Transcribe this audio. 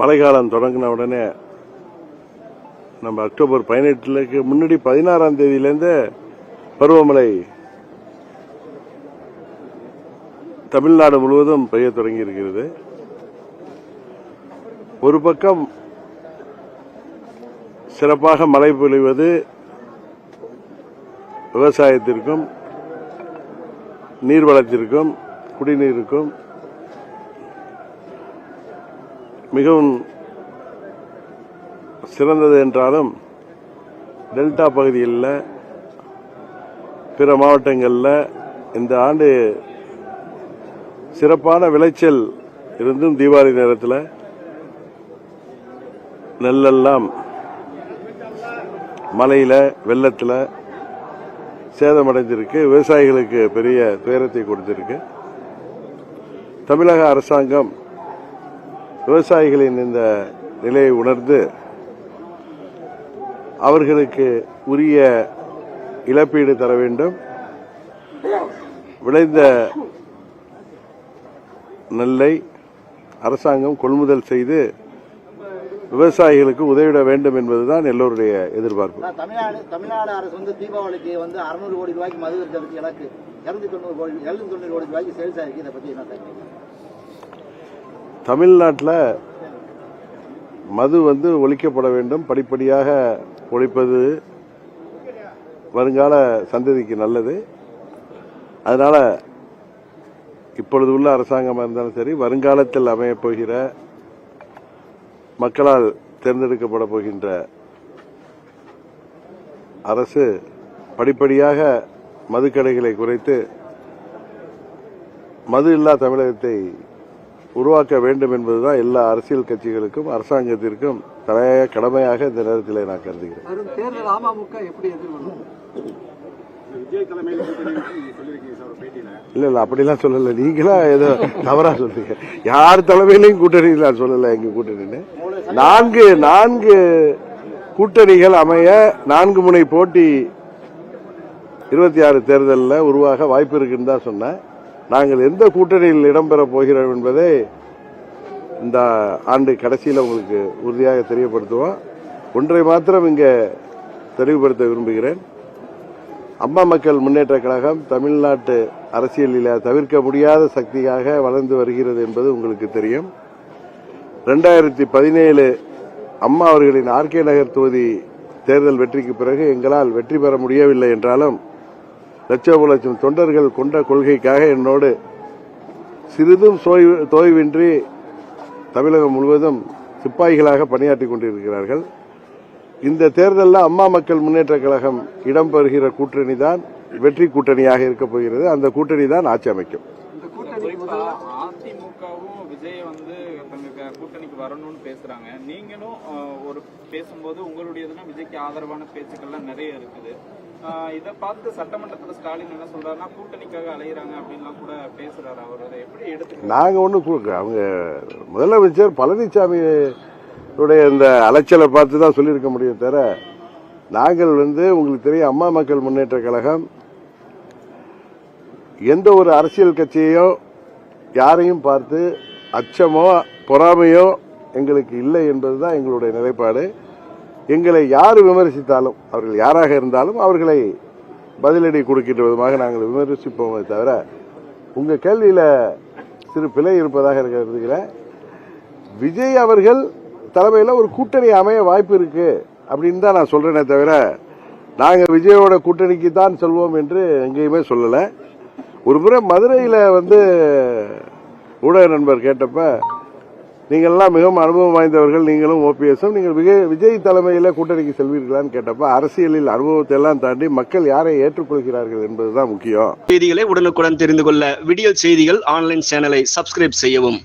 மழைக்காலம் தொடங்கின உடனே நம்ம அக்டோபர் பதினெட்டுலக்கு முன்னாடி பதினாறாம் தேதியிலேருந்து பருவமழை தமிழ்நாடு முழுவதும் பெய்ய தொடங்கி இருக்கிறது ஒரு பக்கம் சிறப்பாக மழை பொழிவது விவசாயத்திற்கும் நீர்வளத்திற்கும் குடிநீருக்கும் மிகவும் சிறந்தது என்றாலும் டெல்டா பகுதியில் பிற மாவட்டங்களில் இந்த ஆண்டு சிறப்பான விளைச்சல் இருந்தும் தீபாவளி நேரத்தில் நெல்லெல்லாம் மழையில் வெள்ளத்தில் சேதமடைஞ்சிருக்கு. விவசாயிகளுக்கு பெரிய துயரத்தை கொடுத்திருக்கு. தமிழக அரசாங்கம் விவசாயிகளின் இந்த நிலையை உணர்ந்து அவர்களுக்கு உரிய இழப்பீடு தர வேண்டும். விளைந்த நெல்லை அரசாங்கம் கொள்முதல் செய்து விவசாயிகளுக்கு உதவிட வேண்டும் என்பதுதான் எல்லோருடைய எதிர்பார்ப்பு. தமிழ்நாடு அரசு வந்து தீபாவளிக்கு வந்து அறுநூறு கோடி ரூபாய்க்கு மது இலக்கு. இருநூத்தி தொண்ணூறு கோடி எழுநூத்தி தொண்ணூறு கோடி ரூபாய்க்கு சேல்ஸ் ஆயிருக்கு. இதை பத்தி என்ன தகவல்? தமிழ்நாட்டில் மது வந்து ஒழிக்கப்பட வேண்டும் படிப்படியாக ஒழிப்பது வருங்கால சந்ததிக்கு நல்லது. அதனால் இப்பொழுது உள்ள அரசாங்கமாக இருந்தாலும் சரி வருங்காலத்தில் அமையப் போகிற மக்களால் தேர்ந்தெடுக்கப்பட போகின்ற அரசு படிப்படியாக மதுக்கடைகளை குறைத்து மது இல்லா தமிழகத்தை உருவாக்க வேண்டும் என்பதுதான் எல்லா அரசியல் கட்சிகளுக்கும் அரசாங்கத்திற்கும் தலையாய கடமையாக இந்த நேரத்தில் நான் கருதுகிறேன். இல்ல இல்ல அப்படிலாம் சொல்லல. நீங்களா ஏதோ தவறா சொல்றீங்க. யார் தலைமையிலையும் கூட்டணி நான் சொல்லல எங்க கூட்டணின்னு. நான்கு நான்கு கூட்டணிகள் அமைய நான்கு முனை போட்டி இருபத்தி ஆறு தேர்தலில் உருவாக வாய்ப்பு இருக்குன்னு தான் சொன்னேன். நாங்கள் எந்த கூட்டணியில் இடம்பெற போகிறோம் என்பதை இந்த ஆண்டு கடைசியில் உங்களுக்கு உறுதியாக தெரியப்படுத்துவோம். ஒன்றை மாத்திரம் இங்கே தெளிவுபடுத்த விரும்புகிறேன். அம்மா மக்கள் முன்னேற்ற கழகம் தமிழ்நாட்டு அரசியலில் தவிர்க்க முடியாத சக்தியாக வளர்ந்து வருகிறது என்பது உங்களுக்கு தெரியும். ரெண்டாயிரத்தி பதினேழு அம்மா அவர்களின் ஆர்கே நகர் தொகுதி தேர்தல் வெற்றிக்கு பிறகு எங்களால் வெற்றி பெற முடியவில்லை என்றாலும் லட்சம் லட்சம் தொண்டர்கள் கொண்ட கொள்கைக்காக என்னோடு சிறிதும் சோய்வு தோய்வின்றி தமிழகம் முழுவதும் சிப்பாய்களாக பணியாற்றி கொண்டிருக்கிறார்கள். இந்த தேர்தலில் அம்மா மக்கள் முன்னேற்ற கழகம் இடம்பெறுகிற கூட்டணி தான் வெற்றி கூட்டணியாக இருக்கப் போகிறது. அந்த கூட்டணி தான் ஆட்சி அமைக்கும் இந்த கூட்டணி குறிப்பா அதிமுகவும் விஜய் வந்து தங்க கூட்டணிக்கு வரணும்னு பேசுறாங்க. நீங்களும் ஒரு பேசும்போது உங்களுடையதுன்னா விஜய்க்கு ஆதரவான பேச்சுக்கள்லாம் நிறைய இருக்குது. இதை பார்த்து சட்டமன்றத்துல ஸ்டாலின் என்ன சொல்றாருன்னா கூட்டணிக்காக அலையிறாங்க அப்படின்லாம் கூட பேசுறாரு அவர். அதை எப்படி எடுத்து நாங்க ஒண்ணு அவங்க முதலமைச்சர் பழனிசாமி உடைய இந்த அலைச்சலை பார்த்து தான் சொல்லியிருக்க முடியும் தவிர நாங்கள் வந்து உங்களுக்கு தெரியும் அம்மா மக்கள் முன்னேற்ற கழகம் எந்த ஒரு அரசியல் கட்சியையோ யாரையும் பார்த்து அச்சமோ பொறாமையோ எங்களுக்கு இல்லை என்பதுதான் எங்களுடைய நிலைப்பாடு. எங்களை யார் விமர்சித்தாலும் அவர்கள் யாராக இருந்தாலும் அவர்களை பதிலடி கொடுக்கின்ற விதமாக நாங்கள் விமர்சிப்போமே தவிர உங்க கேள்வியில சிறு பிழை இருப்பதாக எனக்கு கருதுகிறேன். விஜய் அவர்கள் தலைமையில் ஒரு கூட்டணி அமைய வாய்ப்பு இருக்கு அப்படின்னு தான் நான் சொல்றேனே தவிர நாங்கள் விஜயோட கூட்டணிக்கு தான் செல்வோம் என்று எங்கேயுமே சொல்லலை. ஒரு முறை மதுரையில் வந்து ஊடக நண்பர் கேட்டப்ப நீங்கள்லாம் மிகவும் அனுபவம் வாய்ந்தவர்கள் நீங்களும் ஓபிஎஸும் நீங்கள் விஜய் விஜய் தலைமையில் கூட்டணிக்கு செல்வீர்களான்னு கேட்டப்ப அரசியலில் அனுபவத்தை எல்லாம் தாண்டி மக்கள் யாரை ஏற்றுக்கொள்கிறார்கள் என்பதுதான் முக்கியம். செய்திகளை உடனுக்குடன் தெரிந்து கொள்ள விடியல் செய்திகள் ஆன்லைன் சேனலை சப்ஸ்கிரைப் செய்யவும்.